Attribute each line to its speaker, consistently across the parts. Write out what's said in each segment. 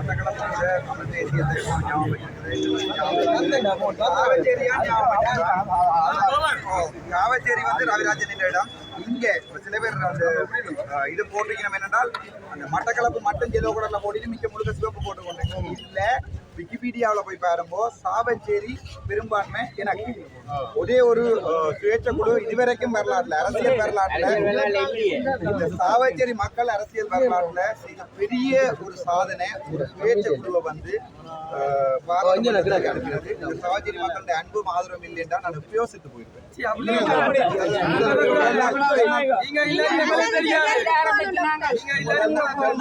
Speaker 1: மட்டக்களப்பு தமிழ் தேசியத்தை ஞாபகம் இருக்குது. காவச்சேரி வந்து ரவிராஜன் இடம் இங்க சில பேர் அந்த இது போட்டிருக்கணும் என்னென்றால் அந்த மட்டக்களப்பு மட்டும் ஜெலோ கலர்ல போட்டிட்டு மிக்க முழுக்க சிவப்பு போட்டு கொண்டு இல்ல விக்கிபீடியாவில் போய் பாரும்போ சாவச்சேரி பெரும்பான்மை எனக்கு ஒரே ஒரு சுயேட்சை குழு இதுவரைக்கும் வரலாறுல அரசியல் வரலாற்றுல இந்த சாவச்சேரி மக்கள் அரசியல் வரலாற்றுல செய்த பெரிய ஒரு சாதனை ஒரு சுயேட்சை குழுவை வந்து அனுப்பினது இந்த சாவச்சேரி மக்களுடைய அன்பும் ஆதரவும் இல்லை என்றால் நான் எப்பயோ செத்து போயிருப்பேன்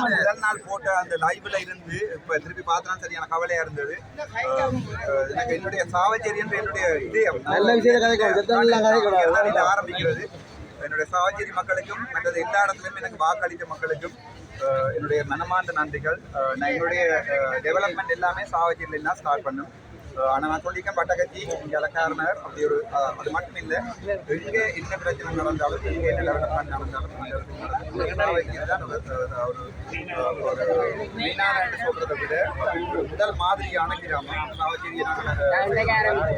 Speaker 1: முதல் நாள் போட்ட அந்த லைவ்ல இருந்து இப்ப திருப்பி பார்த்தா சரியான கவலையா இருந்தது. எனக்கு என்னுடைய சாவச்சேரி என்ற என்னுடைய இதயம்
Speaker 2: நல்ல விஷயத்தை
Speaker 1: இது ஆரம்பிக்கிறது. என்னுடைய சாவச்சேரி மக்களுக்கும் மற்றது எல்லா இடத்துலையும் எனக்கு வாக்களித்த மக்களுக்கும் என்னுடைய மனமார்ந்த நன்றிகள். நான் என்னுடைய டெவலப்மெண்ட் எல்லாமே சாவச்சேரியில தான் ஸ்டார்ட் பண்ணும் அஹ், ஆனா நான் சொல்லியிருக்கேன் பட்டகத்தி இலக்காரனர் அப்படி ஒரு அது மட்டும் இல்லை எங்கே என்ன பிரச்சனை நடந்தாலும் எங்கே என்ன டெவலப்மெண்ட் நடந்தாலும் ஒரு மெயினான சொல்றதை விட முதல் மாதிரியான கிராமம். சாவச்சேரியை நாங்கள்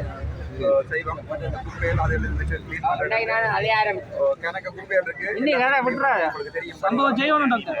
Speaker 1: செய்வோம் அதில். கணக்கு இருக்கு. உங்களுக்கு தெரியும்.
Speaker 3: சம்பவம் செய்யணும் டாக்டர்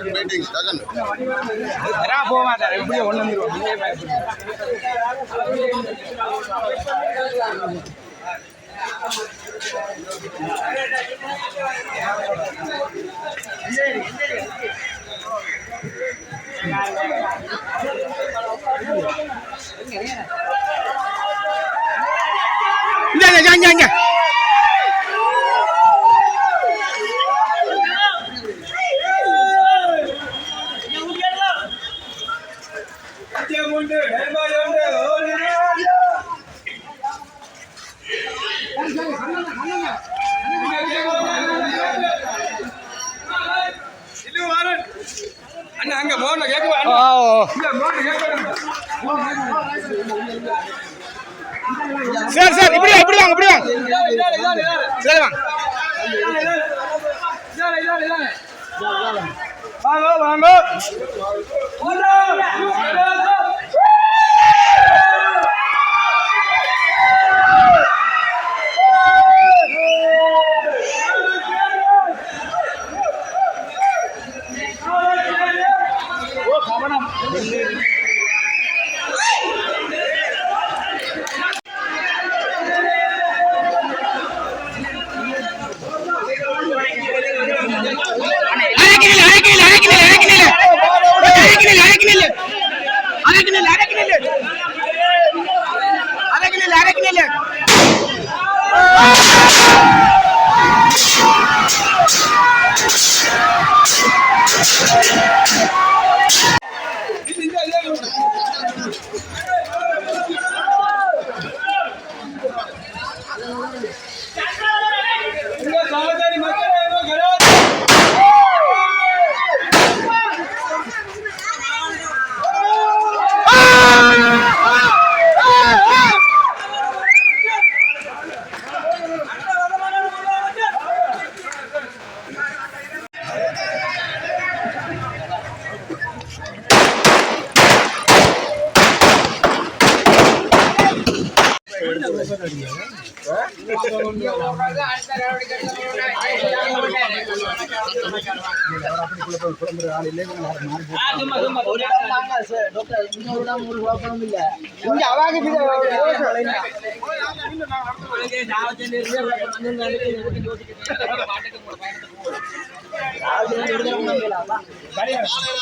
Speaker 3: immediate meeting, Gagan. இங்க இங்க இங்க
Speaker 4: அண்ணா அங்க போன கேக்குவா
Speaker 3: சரி சரி இப்படி இப்படி வாங்க இப்படி வாங்க. சரி வாங்க.
Speaker 4: வாங்க வாங்க.
Speaker 2: Yeah. அவங்க